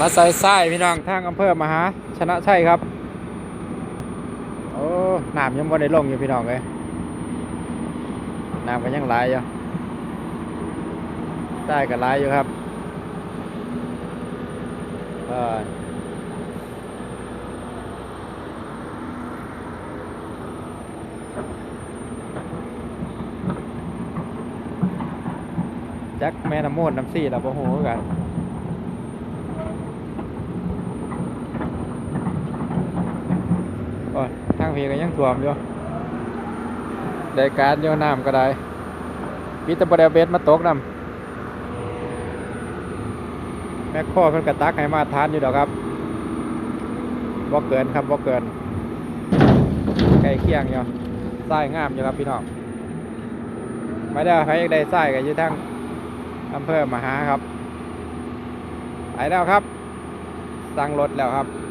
มาใส่ไส้พี่น้องทางอำเภอมหาชนะชัยครับ โอ้น้ำยังบ่ได้ลงอยู่พี่น้องเลยน้ำก็ยังไหลอยู่ใต้ก็ไหลอยู่ครับเออจักแม่น้ำโมดน้ำซี่เราบ่ฮู้คือกัน โอ้ทางพีก็ยังท่วมอยู่ได้การโยน้ำก็ได้มีตะบไดเอาเบ็ดมาตกน้ำแม่ข้อเพิ่นกระตักให้มาทานอยู่ดอกครับบ่เกินครับบ่เกินใกล้เคียงอยู่ทรายงามอยู่ครับพี่น้องไม่ได้ใครได้ทรายก็อยู่ทางอำเภอมหาครับไปแล้วครับ สั่งรถแล้วครับ